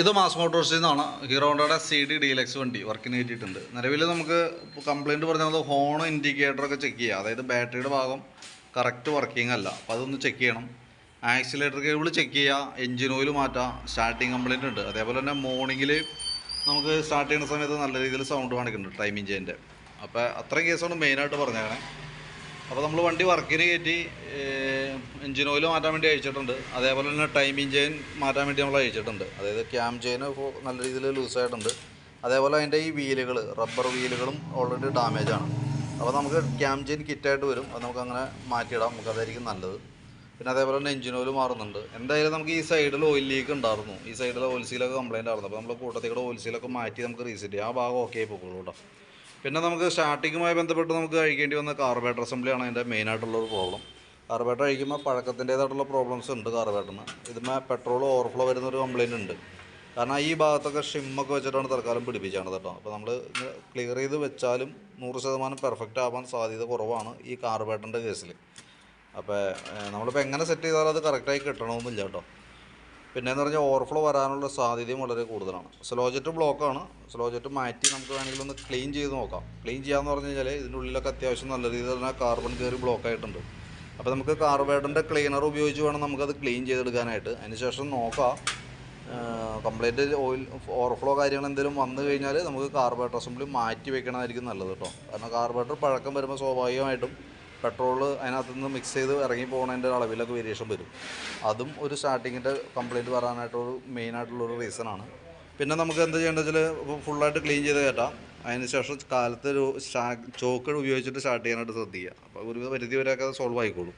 ഇത് മാസ് മോട്ടോഴ്സിൽ നിന്നാണ് ഹീറോ ഹോണ്ടയുടെ സി ഡി ഡീലക്സ് വണ്ടി വർക്കിന് കയറ്റിയിട്ടുണ്ട് നിലവിൽ നമുക്ക് കംപ്ലൈന്റ് പറഞ്ഞത് ഹോൺ ഇൻഡിക്കേറ്ററൊക്കെ ചെക്ക് ചെയ്യുക അതായത് ബാറ്ററിയുടെ ഭാഗം കറക്റ്റ് വർക്കിംഗ് അല്ല. അപ്പോൾ അതൊന്ന് ചെക്ക് ചെയ്യണം. ആക്സിലേറ്റർ കേബിൾ ചെക്ക് ചെയ്യുക എഞ്ചിൻ ഓയിൽ മാറ്റാം. സ്റ്റാർട്ടിങ് കംപ്ലയിന്റ് ഉണ്ട്. അതേപോലെ തന്നെ മോർണിംഗിൽ നമുക്ക് സ്റ്റാർട്ട് ചെയ്യുന്ന സമയത്ത് നല്ല രീതിയിൽ സൗണ്ട് കാണിക്കുന്നുണ്ട് ടൈം ഇഞ്ചിന്റെ അപ്പോൾ അത്രയും കേസാണ് മെയിനായിട്ട് പറഞ്ഞേക്കണേ. അപ്പോൾ നമ്മൾ വണ്ടി വർക്കിന് കയറ്റി എഞ്ചിൻ ഓയിൽ മാറ്റാൻ വേണ്ടി അയച്ചിട്ടുണ്ട് അതേപോലെ തന്നെ ടൈം ചെയിൻ മാറ്റാൻ വേണ്ടി നമ്മൾ അയച്ചിട്ടുണ്ട് അതായത് ക്യാം ചെയിൻ നല്ല രീതിയിൽ ലൂസായിട്ടുണ്ട് അതേപോലെ അതിന്റെ ഈ വീലുകൾ റബ്ബർ വീലുകളും ഓൾറെഡി ഡാമേജ് ആണ്. അപ്പോൾ നമുക്ക് ക്യാം ചെയിൻ കിറ്റായിട്ട് വരും. അത് നമുക്ക് അങ്ങനെ മാറ്റിയിടാം. നമുക്ക് അതായിരിക്കും നല്ലത്. പിന്നെ അതേപോലെ തന്നെ എഞ്ചിൻ ഓയിൽ മാറുന്നുണ്ട്. എന്തായാലും നമുക്ക് ഈ സൈഡിൽ ഓയിൽ ലീക്ക് ഉണ്ടായിരുന്നു. ഈ സൈഡിൽ ഓയിൽ സീലൊക്കെ കംപ്ലയിന്റ് ആയിരുന്നു. അപ്പോൾ നമ്മൾ കൂട്ടത്തിലൂടെ ഓയിൽ സീലൊക്കെ മാറ്റി നമുക്ക് റീസെറ്റ് ചെയ്യാം. ആ ഭാഗം ഓക്കെ ആയി പോകുള്ളൂ കേട്ടോ. പിന്നെ നമുക്ക് സ്റ്റാർട്ടിങ്ങുമായി ബന്ധപ്പെട്ട് നമുക്ക് കഴിക്കേണ്ടി വന്ന കാർബേറ്റർ അസംബ്ലിയാണ് അതിന്റെ മെയിനായിട്ടുള്ള ഒരു പ്രോബ്ലം കാർബേറ്റർ കഴിക്കുമ്പോൾ പഴക്കത്തിന്റേതായിട്ടുള്ള പ്രോബ്ലംസ് ഉണ്ട് കാർബേറ്ററിന് ഇതിന്മേ പെട്രോൾ ഓവർഫ്ലോ വരുന്ന ഒരു കംപ്ലയിന്റ് ഉണ്ട്. കാരണം ഈ ഭാഗത്തൊക്കെ ഷിമ്മൊക്കെ വെച്ചിട്ടാണ് തൽക്കാലം പിടിപ്പിച്ചാണ് കേട്ടോ. അപ്പോൾ നമ്മൾ ക്ലിയർ ചെയ്ത് വെച്ചാലും നൂറ് ശതമാനം പെർഫെക്റ്റ് ആവാൻ സാധ്യത കുറവാണ് ഈ കാർബേറ്ററിന്റെ കേസിൽ അപ്പോൾ നമ്മളിപ്പോൾ എങ്ങനെ സെറ്റ് ചെയ്താലും അത് കറക്റ്റായി കിട്ടണമെന്നില്ല കേട്ടോ. പിന്നെ എന്ന് പറഞ്ഞാൽ ഓവർഫ്ലോ വരാനുള്ള സാധ്യതയും വളരെ കൂടുതലാണ്. സ്ലോജറ്റ് ബ്ലോക്കാണ് സ്ലോജറ്റ് മാറ്റി നമുക്ക് വേണമെങ്കിൽ ഒന്ന് ക്ലീൻ ചെയ്ത് നോക്കാം. ക്ലീൻ ചെയ്യാമെന്ന് പറഞ്ഞു കഴിഞ്ഞാൽ ഇതിന്റെ ഉള്ളിലൊക്കെ അത്യാവശ്യം നല്ല രീതിയിൽ തന്നെ കാർബൺ കയറി ബ്ലോക്ക് ആയിട്ടുണ്ട്. അപ്പോൾ നമുക്ക് കാർബേറ്ററിന്റെ ക്ലീനർ ഉപയോഗിച്ച് വേണം നമുക്കത് ക്ലീൻ ചെയ്തെടുക്കാനായിട്ട്. അതിന് ശേഷം നോക്കാം കംപ്ലീറ്റ് ഓയിൽ ഓവർഫ്ലോ കാര്യങ്ങൾ എന്തെങ്കിലും വന്നു കഴിഞ്ഞാൽ നമുക്ക് കാർബേറ്റർ അസംബ്ലി മാറ്റി വെക്കണമായിരിക്കും നല്ലത് കേട്ടോ കാരണം കാർബേറ്റർ പഴക്കം വരുമ്പോൾ സ്വാഭാവികമായിട്ടും പെട്രോൾ അതിനകത്ത് നിന്ന് മിക്സ് ചെയ്ത് ഇറങ്ങി പോകുന്നതിന്റെ അളവിലൊക്കെ വേരിയേഷൻ വരും. അതും ഒരു സ്റ്റാർട്ടിങ്ങിന്റെ കംപ്ലയിന്റ് വരാനായിട്ടൊരു മെയിനായിട്ടുള്ളൊരു റീസണാണ് പിന്നെ നമുക്ക് എന്ത് ചെയ്യേണ്ടത് വെച്ചാൽ ഫുള്ളായിട്ട് ക്ലീൻ ചെയ്ത് കയറ്റാം അതിന് ശേഷം കാലത്ത് ഒരു ചോക്ക് ഉപയോഗിച്ചിട്ട് സ്റ്റാർട്ട് ചെയ്യാനായിട്ട് ശ്രദ്ധിക്കുക. അപ്പോൾ ഒരു പരിധി വരെയൊക്കെ അത് സോൾവ് ആയിക്കോളും.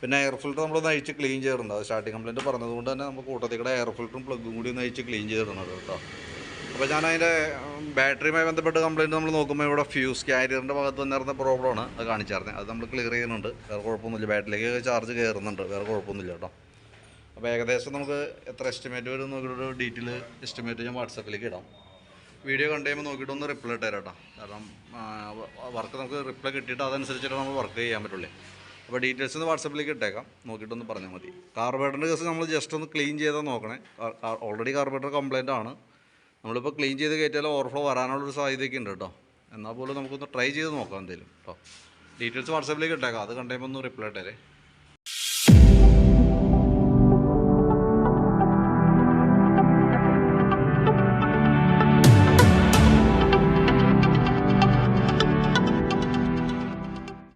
പിന്നെ എയർ ഫിൽറ്റർ നമ്മൾ നയിച്ച് ക്ലീൻ ചെയ്തിട്ടുണ്ട് സ്റ്റാർട്ടിങ് കംപ്ലയിന്റ് പറഞ്ഞതുകൊണ്ട് തന്നെ നമുക്ക് കൂട്ടത്തിക്കടെ എയർ ഫിൽറ്ററും പ്ലഗും കൂടി നയിച്ച് ക്ലീൻ ചെയ്തിട്ടുണ്ട് കേട്ടോ. അപ്പോൾ ഞാൻ അതിന്റെ ബാറ്ററിയുമായി ബന്ധപ്പെട്ട് കംപ്ലയിന്റ് നമ്മൾ നോക്കുമ്പോൾ ഇവിടെ ഫ്യൂസ് ക്യാരിയറിന്റെ ഭാഗത്ത് വന്നിരുന്ന പ്രോബ്ലമാണ് അത് കാണിച്ചായിരുന്നത് അത് നമ്മൾ ക്ലിയർ ചെയ്യുന്നുണ്ട്. വേറെ കുഴപ്പമൊന്നുമില്ല. ബാറ്ററിയിലേക്ക് ചാർജ് കയറുന്നുണ്ട് വേറെ കുഴപ്പമൊന്നുമില്ല കേട്ടോ. അപ്പോൾ ഏകദേശം നമുക്ക് എത്ര എസ്റ്റിമേറ്റ് വരും നോക്കിയിട്ട് ഡീറ്റെയിൽ എസ്റ്റിമേറ്റ് ഞാൻ വാട്സപ്പിലേക്ക് ഇടാം. വീഡിയോ കണ്ടു കഴിയുമ്പോൾ നോക്കിയിട്ട് ഒന്ന് റിപ്ലൈ തരാം കേട്ടോ. കാരണം വർക്ക് നമുക്ക് റിപ്ലൈ കിട്ടിയിട്ട് അതനുസരിച്ചിട്ട് നമ്മൾ വർക്ക് ചെയ്യാൻ പറ്റുള്ളൂ. അപ്പോൾ ഡീറ്റെയിൽസ് ഒന്ന് വാട്സപ്പിലേക്ക് ഇട്ടേക്കാം. നോക്കിയിട്ടൊന്ന് പറഞ്ഞാൽ മതി. കാർബേറ്ററിന്റെ കേസ് നമ്മൾ ജസ്റ്റ് ഒന്ന് ക്ലീൻ ചെയ്താൽ നോക്കണേ. ഓൾറെഡി കാർബേറ്റർ കംപ്ലയിന്റ് ആണ്. നമ്മളിപ്പോൾ ക്ലീൻ ചെയ്ത് കയറ്റിയാൽ ഓവർഫ്ലോ വരാനുള്ളൊരു സാധ്യതയൊക്കെ ഉണ്ട് കേട്ടോ. എന്നാൽ പോലും നമുക്കൊന്ന് ട്രൈ ചെയ്ത് നോക്കാം എന്തെങ്കിലും കേട്ടോ. ഡീറ്റെയിൽസ് വാട്സപ്പിലേക്ക് ഇട്ടേക്കാം. അത് കണ്ടുമ്പോൾ ഒന്ന് റിപ്ലൈ ഇട്ടേരേ.